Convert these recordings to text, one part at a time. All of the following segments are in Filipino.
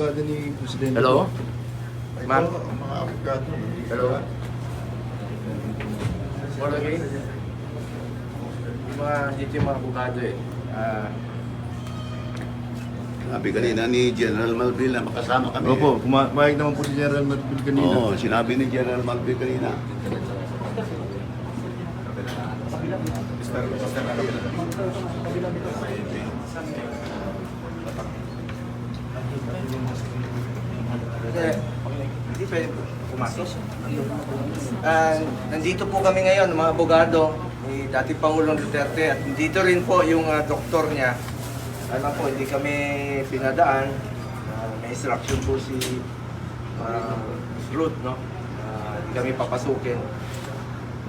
abogado ni Presidente. Hello? Ito, Ma'am? ang mga abogado. Hello? What again? Yung mga, dito yung mga abogado eh. Ah, Sabi kanina ni General Malville na makasama kami. Opo, kumayag naman po si General Marbil kanina. Oo, sinabi ni General Malville kanina. Hindi, hindi pwede pumasok. Ah, nandito po kami ngayon, mga abogado ni dati Pangulong Duterte at dito rin po yung ah, doktor niya. Alam po, hindi kami pinadaan. Ah, may instruction po si uh, Ruth, no? Hindi kami papasukin.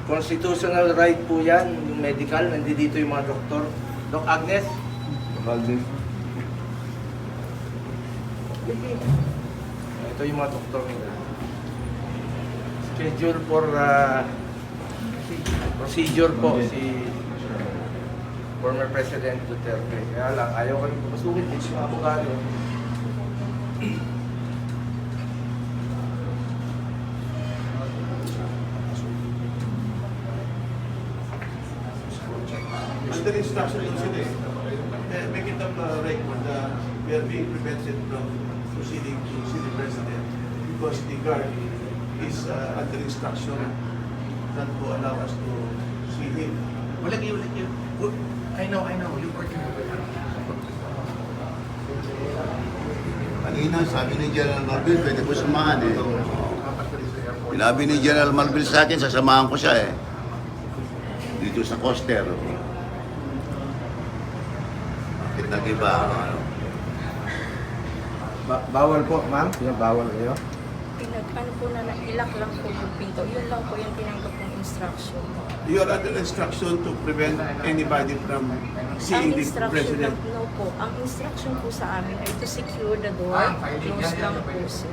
Constitutional right po yan, yung medical, nandito yung mga doktor. Doc Agnes? Valdez. Ito yung mga doktor nila. Schedule for uh, procedure po si former President Duterte. Kaya lang, ayaw kami pumasukin din yung abogado. Under instruction din sila. Eh, Make it up uh, record uh, we are being prevented from proceeding to see the president because the guard is uh, under instruction not to allow us to see him. Wala kayo, wala kayo. Oh, I know, I know. Yung working over there. Kanina, sabi ni General Malville, pwede ko samahan eh. Sinabi ni General Malville sa akin, sasamahan ko siya eh. Dito sa coaster. Bakit nag-iba? Ano? Ba- bawal po, ma'am? Yung bawal kayo? Pinag, ano po na, ilak lang po yung pinto. Yun lang po yung tinanggap kong instruction. You are under instruction to prevent anybody from seeing ang the instruction president. lang, no po, ang instruction po sa amin ay to secure the door. Ah, Yan, lang po, sir.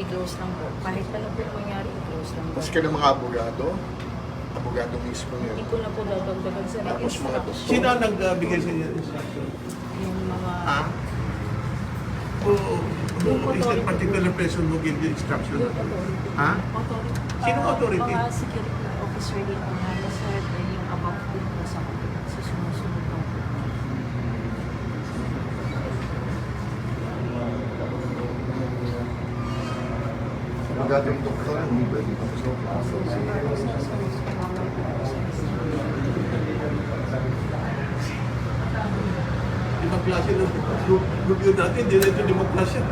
I-close lang po. Kahit ano po yung mangyari, i-close lang po. Tapos ka ng mga abogado. Abogado mismo yun. Hindi ko na po dadagdagan sa Tapos mga instruction. Sino ang nagbigay sa inyo ng instruction? Yung mga... Ha? Is that particular person who gave the instruction? Ha? Authority. Sinong authority? Mga security officer din po na nasa yung above din po sa sa sumusunod po. Yung doktor, hindi pwede papasok. Ibang klase ng yun natin, hindi na ito demokrasya.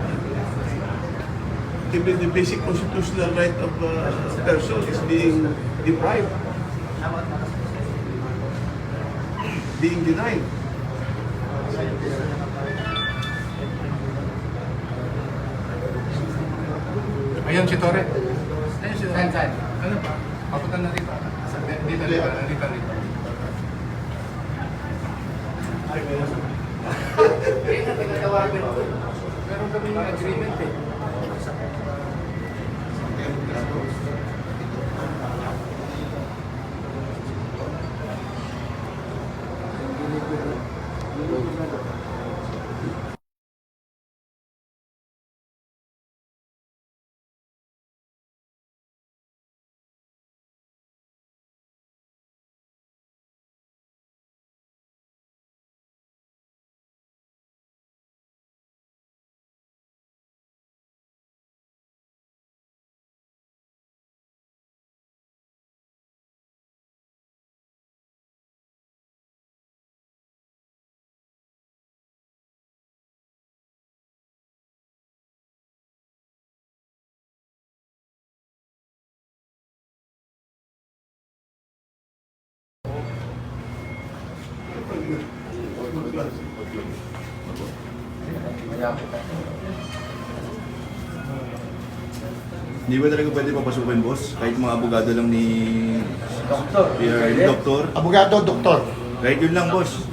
Even the basic constitutional right of uh, a person is being deprived. Being denied. Ayun si Tore. Ayun si Tore. Ano pa? Papunta na rito. Sa- Dito, dito, dito, dito. Eh, natatawagan ko. Meron kami agreement eh. Thank you. Hindi ba talaga pwede papasukin, boss? Kahit mga abogado lang ni... Doktor. Pwede? doktor. Abogado, doktor. Kahit yun lang, boss.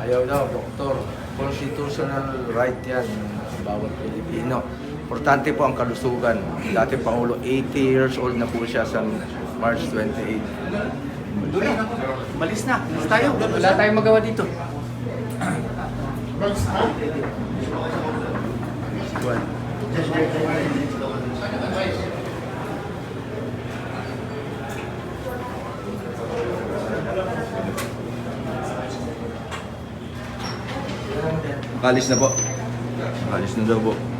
Ayaw daw, doktor. Constitutional right yan ng bawat Pilipino. Importante po ang kalusugan. Dati Pangulo, 80 years old na po siya sa March 28. Doon na. Malis na. Malis tayo. Wala tayong magawa dito. Kalis na po. Kalis na daw po.